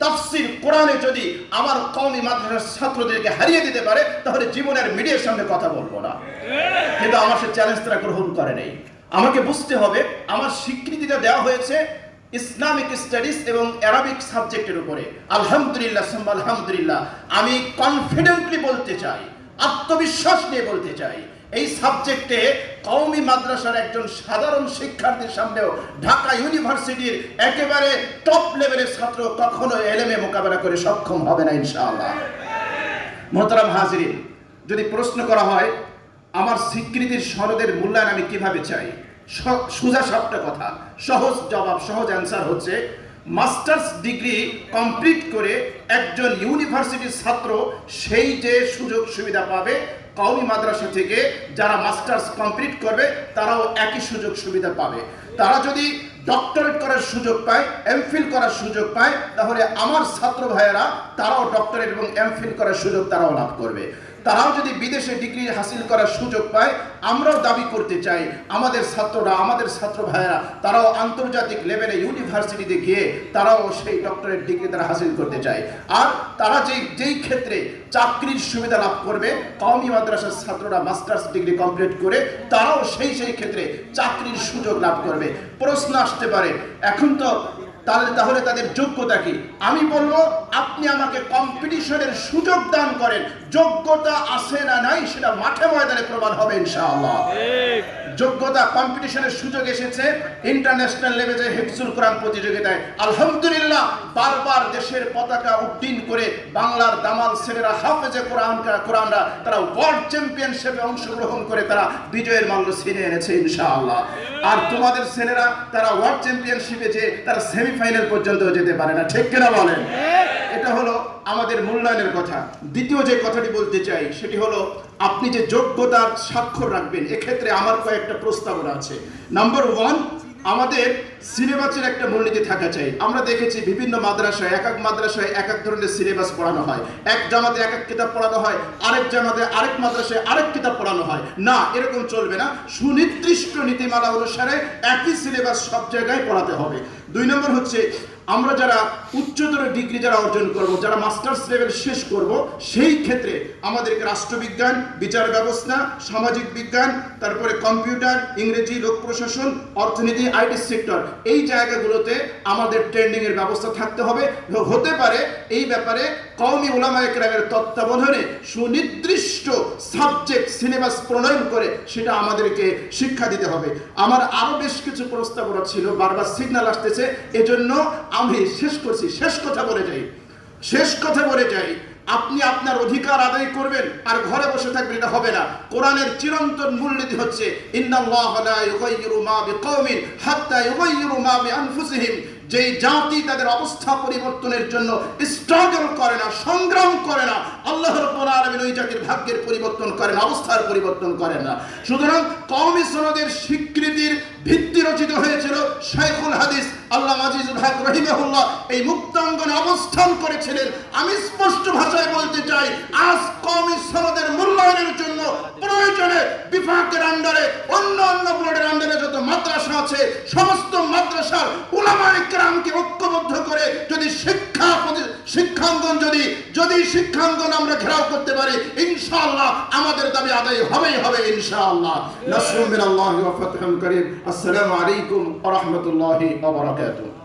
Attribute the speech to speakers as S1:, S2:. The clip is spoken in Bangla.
S1: তাফসির কোরআনে যদি আমার কওমি মাদ্রাসার ছাত্রদেরকে হারিয়ে দিতে পারে, তাহলে জীবনের মিডিয়ার সামনে কথা বলব না। কিন্তু আমার সে চ্যালেঞ্জ তারা গ্রহণ করে নেই। আমাকে বুঝতে হবে, আমার স্বীকৃতিটা দেওয়া হয়েছে ইসলামিক স্টাডিজ এবং অ্যারাবিক সাবজেক্টের উপরে। আলহামদুলিল্লাহ আলহামদুলিল্লাহ। আমি কনফিডেন্টলি বলতে চাই, আত্মবিশ্বাস নিয়ে বলতে চাই এই সাবজেক্টে কওমি মাদ্রাসার একজন সাধারণ শিক্ষার্থীর সামনেও ঢাকা ইউনিভার্সিটির একেবারে টপ লেভেলের ছাত্র কখনো এলএমএ মোকাবেলা করে সক্ষম হবে না, ইনশাআল্লাহ। মোহতারাম হাজিরিন যদি প্রশ্ন করা হয়, আমার স্বীকৃতির সনদের মূল্যায়ন আমি কীভাবে চাই? সোজা সাপটা কথা, সহজ জবাব, সহজ অ্যান্সার হচ্ছে মাস্টার্স ডিগ্রি কমপ্লিট করে একজন ইউনিভার্সিটির ছাত্র সেই যে সুযোগ সুবিধা পাবে কওমি মাদ্রাসা থেকে যারা মাস্টার্স কমপ্লিট করবে, তারাও একই সুযোগ সুবিধা পাবে। তারা যদি ডক্টরেট করার সুযোগ পায়, এমফিল করার সুযোগ পায়, তাহলে আমার ছাত্র ভাইয়েরা তারাও ডক্টরেট এবং এমফিল করার সুযোগ তারাও লাভ করবে। তারাও যদি বিদেশে ডিগ্রি হাসিল করার সুযোগ পায়, আমরাও দাবি করতে চাই, আমাদের ছাত্ররা, আমাদের ছাত্র ভাইয়েরা তারাও আন্তর্জাতিক লেভেলে ইউনিভার্সিটিতে গিয়ে তারাও সেই ডক্টরেট ডিগ্রি তারা হাসিল করতে চায়। আর তারা যেই যেই ক্ষেত্রে চাকরির সুবিধা লাভ করবে, কওমি মাদ্রাসার ছাত্ররা মাস্টার্স ডিগ্রি কমপ্লিট করে, তারাও সেই সেই ক্ষেত্রে চাকরির সুযোগ লাভ করবে। প্রশ্ন আসতে পারে, এখন তো তাহলে তাহলে তাদের যোগ্যতা কি? আমি বলব, আপনি আমাকে কম্পিটিশনের সুযোগ দান করেন যোগ্যতা আছে না নাই সেটা মাঠে ময়দানে প্রমাণ হবে ইনশাআল্লাহ। যোগ্যতা কম্পিটিশনের সুযোগ এসেছে ইন্টারন্যাশনাল লেভেলে হেফজুল কোরআন প্রতিযোগিতায়। আলহামদুলিল্লাহ বারবার দেশের পতাকা উড্ডীন করে বাংলার দামাল ছেলেরা হাফেজে কোরআন কোরআনরা তারা ওয়ার্ল্ড চ্যাম্পিয়নশিপে অংশগ্রহণ করে তারা বিজয়ের মাল্য ছিনিয়ে এনেছে ইনশাআল্লাহ। আর তোমাদের ছেলেরা তারা ওয়ার্ল্ড চ্যাম্পিয়নশিপে যে তারা সেমিফাইনাল পর্যন্ত যেতে পারে না ঠিক কিনা বলেন? এটা হলো আমাদের মূল্যায়নের কথা। দ্বিতীয় যে কথাটি বলতে চাই, সেটি হলো আপনি যে যোগ্যতার স্বাক্ষর রাখবেন, এক্ষেত্রে আমার কয়েকটা প্রস্তাবনা আছে। নাম্বার ওয়ান আমাদের সিলেবাসের একটা মূলনীতি থাকা চাই। আমরা দেখেছি বিভিন্ন মাদ্রাসায় এক এক মাদ্রাসায় এক এক ধরনের সিলেবাস পড়ানো হয়। এক জামাতে এক এক কিতাব পড়ানো হয়, আরেক জামাতে আরেক মাদ্রাসায় আরেক কিতাব পড়ানো হয়। না, এরকম চলবে না। সুনির্দিষ্ট নীতিমালা অনুসারে একই সিলেবাস সব জায়গায় পড়াতে হবে। দুই নম্বর হচ্ছে আমরা যারা উচ্চতর ডিগ্রি যারা অর্জন করব, যারা মাস্টার্স লেভেল শেষ করব, সেই ক্ষেত্রে আমাদেরকে রাষ্ট্রবিজ্ঞান, বিচার ব্যবস্থা, সামাজিক বিজ্ঞান, তারপরে কম্পিউটার, ইংরেজি, লোক প্রশাসন, অর্থনীতি, আইটি সেক্টর, এই জায়গাগুলোতে আমাদের ট্রেন্ডিং এর ব্যবস্থা থাকতে হবে। হতে পারে এই ব্যাপারে কওমি ওলামা একরামের তত্ত্বাবধানে সুনির্দিষ্ট সাবজেক্ট, সিলেবাস প্রণয়ন করে সেটা আমাদেরকে শিক্ষা দিতে হবে। আমার আরও বেশ কিছু প্রস্তাবনা ছিল, বারবার সিগন্যাল আসতেছে। এজন্য আমি শেষ করছি, শেষ কথা বলে যাই। শেষ কথা বলে যাই। আপনি আপনার অধিকার আদায় করবেন আর ঘরে বসে থাকবেন, এটা হবে না। কোরআনের চিরন্তন মূলনীতি হচ্ছে, ইন্নাল্লাহ লা ইউগাইয়িরু মা বিকাওমিন হাত্তা ইউগাইয়িরু মা বিআনফুসিহিম যেই জাতি তাদের অবস্থা পরিবর্তনের জন্য স্ট্রাগল করে না, সংগ্রাম করে না, আল্লাহ রাব্বুল ওই জাতির ভাগ্যের পরিবর্তন করেন, অবস্থার পরিবর্তন করেন না। সুতরাং কওমি সনদের স্বীকৃতির ভিত্তি রচিত হয়েছিল শাইখুল হাদিস, আল্লাহ আজিজুল হক রহিমাহুল্লাহ এই মুক্তাঙ্গনে অবস্থান করেছিলেন। আমি স্পষ্ট ভাষায় বলতে চাই, আজ কওমি সনদের মূল্যায়নের জন্য বিভাগের আন্ডারে অন্য অন্য বোর্ডের আন্ডারে যত মাদ্রাসা আছে, সমস্ত মাদ্রাসার উলামায়ে কেরামকে ঐক্যবদ্ধ করে যদি শিক্ষা শিক্ষাঙ্গন যদি যদি শিক্ষাঙ্গন আমরা ঘেরাও করতে পারি, ইনশাআল্লাহ আমাদের দাবি আদায় হবেই হবে, ইনশাআল্লাহ। নাসরুম ওয়া ফাতহুন করিম। আসসালামু আলাইকুম ওয়া রাহমাতুল্লাহি ওয়া বারাকাতুহু।